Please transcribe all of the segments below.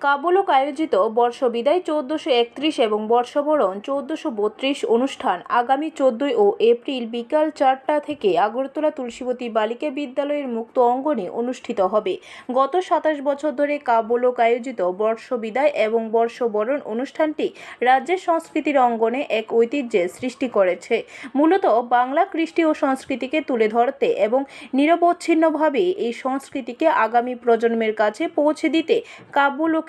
কাবুলক আয়োজিত বর্ষবিদায় চোদ্দোশো একত্রিশ এবং বর্ষবরণ চোদ্দোশো বত্রিশ অনুষ্ঠান আগামী চোদ্দই ও এপ্রিল বিকাল চারটা থেকে আগরতলা তুলসীবতী বালিকা বিদ্যালয়ের মুক্ত অঙ্গনে অনুষ্ঠিত হবে। গত সাতাশ বছর ধরে কাব্যলোক আয়োজিত বর্ষবিদায় এবং বর্ষবরণ অনুষ্ঠানটি রাজ্যের সংস্কৃতির অঙ্গনে এক ঐতিহ্যের সৃষ্টি করেছে। মূলত বাংলা কৃষ্টি ও সংস্কৃতিকে তুলে ধরতে এবং নিরবচ্ছিন্নভাবে এই সংস্কৃতিকে আগামী প্রজন্মের কাছে পৌঁছে দিতে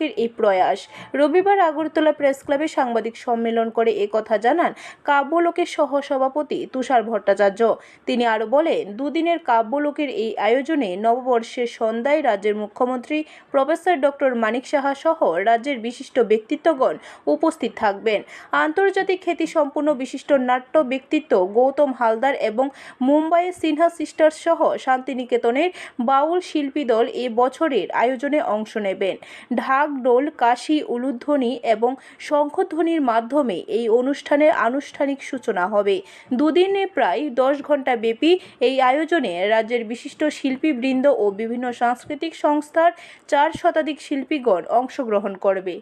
কাব্যলোকের এই প্রয়াস। রবিবার আগরতলা প্রেস ক্লাবে সাংবাদিক সম্মেলন করে একথা জানান কাব্যলোকের সহসভাপতি তুষার ভট্টাচার্য। তিনি আরও বলেন, দুদিনের কাব্যলোকের এই আয়োজনে নববর্ষের সন্ধ্যায় রাজ্যের মুখ্যমন্ত্রী প্রফেসর ডক্টর মানিক সাহা সহ রাজ্যের বিশিষ্ট ব্যক্তিত্বগণ উপস্থিত থাকবেন। আন্তর্জাতিক খ্যাতিসম্পন্ন বিশিষ্ট নাট্য ব্যক্তিত্ব গৌতম হালদার এবং মুম্বাইয়ের সিনহা সিস্টার্স সহ শান্তিনিকেতনের বাউল শিল্পী দল এ বছরের আয়োজনে অংশ নেবেন। ঢাক ডোল কাশি, উলুধ্বনি এবং শঙ্খধ্বনির মাধ্যমে এই অনুষ্ঠানের আনুষ্ঠানিক সূচনা হবে। দুদিনে প্রায় দশ ঘণ্টা ব্যাপী এই আয়োজনে রাজ্যের বিশিষ্ট শিল্পীবৃন্দ ও বিভিন্ন সাংস্কৃতিক সংস্থার চার শতাধিক শিল্পীগণ অংশগ্রহণ করবে।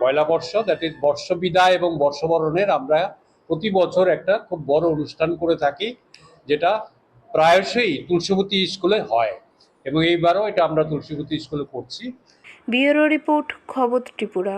পয়লা বর্ষ দ্যাট ইজ বর্ষ বিদায় এবং বর্ষবরণের আমরা প্রতি বছর একটা খুব বড় অনুষ্ঠান করে থাকি, যেটা প্রায়শই তুলসীবতী স্কুলে হয়। এবং এইবারও এটা আমরা তুলসীবতী স্কুলে করছি। ব্যুরো রিপোর্ট খবর ত্রিপুরা।